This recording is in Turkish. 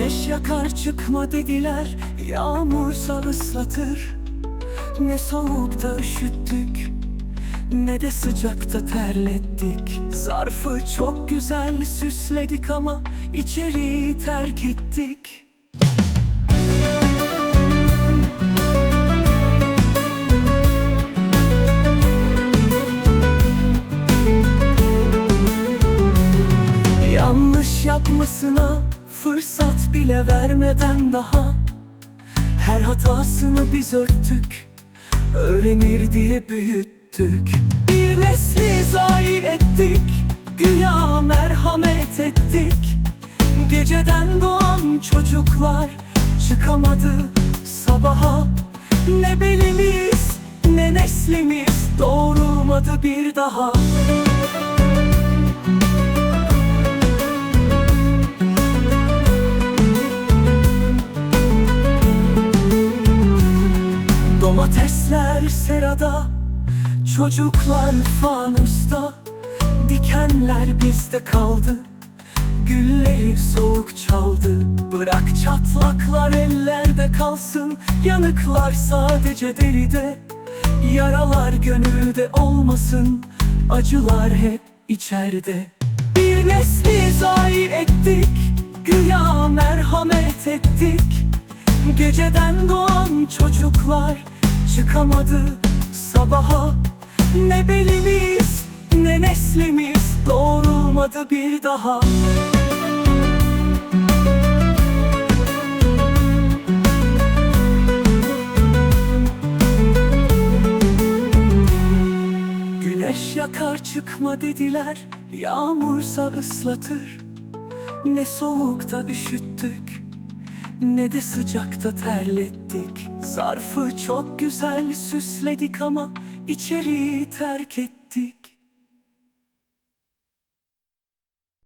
Güneş yakar çıkma dediler Yağmursa ıslatır. Ne soğukta üşüttük Ne de sıcakta terlettik. Zarfı çok güzel süsledik ama içeriği terk ettik. Yanlış yapmasına fırsat bile vermeden daha Her hatasını biz örttük Öğrenir diye büyüttük. Bir nesli zayi ettik Güya merhamet ettik. Geceden doğan çocuklar Çıkamadı sabaha. Ne belimiz ne neslimiz Doğrulmadı bir daha Domatesler serada Çocuklar fanusta Dikenler bizde kaldı. Gülleri soğuk çaldı Bırak çatlaklar ellerde kalsın. Yanıklar sadece deride Yaralar gönülde olmasın. Acılar hep içeride. Bir nesli zayi ettik Güya merhamet ettik. Geceden doğan çocuklar çıkamadı sabaha. Ne belimiz ne neslimiz doğrulmadı bir daha. Güneş yakar çıkma dediler Yağmursa ıslatır. Ne soğukta üşüttük ne de sıcakta terlettik. Zarfı çok güzel süsledik ama içeriği terk ettik